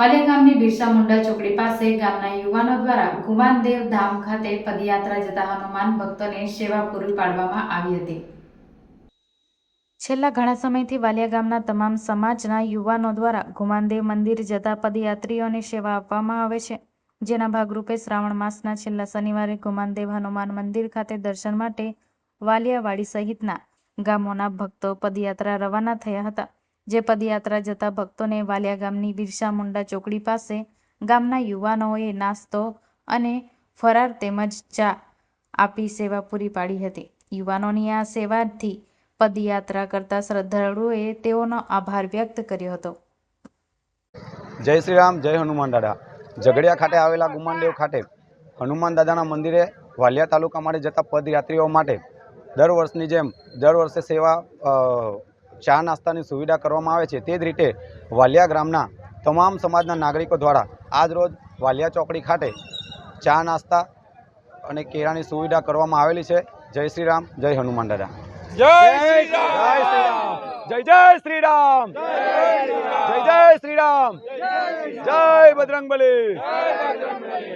પાલિયા ગામની બિરસા મુંડા ચોકડી પાસે ગામના યુવાનો દ્વારા ગુમાનદેવ ધામ ખાતે પદયાત્રા જતા હનુમાન ભક્તોને સેવા પૂરી પાડવામાં આવી હતી. છેલ્લા ઘણા સમયથી વાલિયા ગામના તમામ સમાજના યુવાનો દ્વારા ગુમાનદેવ મંદિર જતા પદયાત્રીઓને સેવા આપવામાં આવે છે. જેના ભાગરૂપે શ્રાવણ માસના છેલ્લા શનિવારે ગુમાનદેવ હનુમાન મંદિર ખાતે દર્શન માટે વાલિયાવાડી સહિતના ગામોના ભક્તો પદયાત્રા રવાના થયા હતા. જે પદયાત્રા જતા ભક્તોને વાલિયા ગામની બિરસા મુંડા ચોકડી પાસે ગામના યુવાનોએ નાસ્તો અને ફરાર તેમજ ચા આપી સેવા પૂરી પાડી હતી. યુવાનોની આ સેવાથી પદયાત્રા કરતા શ્રદ્ધાળુઓએ તેઓનો આભાર વ્યક્ત કર્યો હતો. જય શ્રી રામ જય હનુમાન દાદા. ઝઘડિયા ખાતે આવેલા ગુમાનદેવ ખાતે હનુમાન દાદાના મંદિરે વાલિયા તાલુકા માટે જતા પદયાત્રીઓ માટે દર વર્ષની જેમ, દર વર્ષે સેવા ચા નાસ્તાની સુવિધા કરવામાં આવે છે. તે જ રીતે વાલિયા ગ્રામના તમામ સમાજના નાગરિકો દ્વારા આજ રોજ વાલિયા ચોકડી ખાતે ચા નાસ્તા અને કેળાની સુવિધા કરવામાં આવેલી છે. જય શ્રી રામ, જય હનુમાન દાદા. જય રામ! જય જય શ્રી રામ! જય જય શ્રી રામ! જય બજરંગબલી!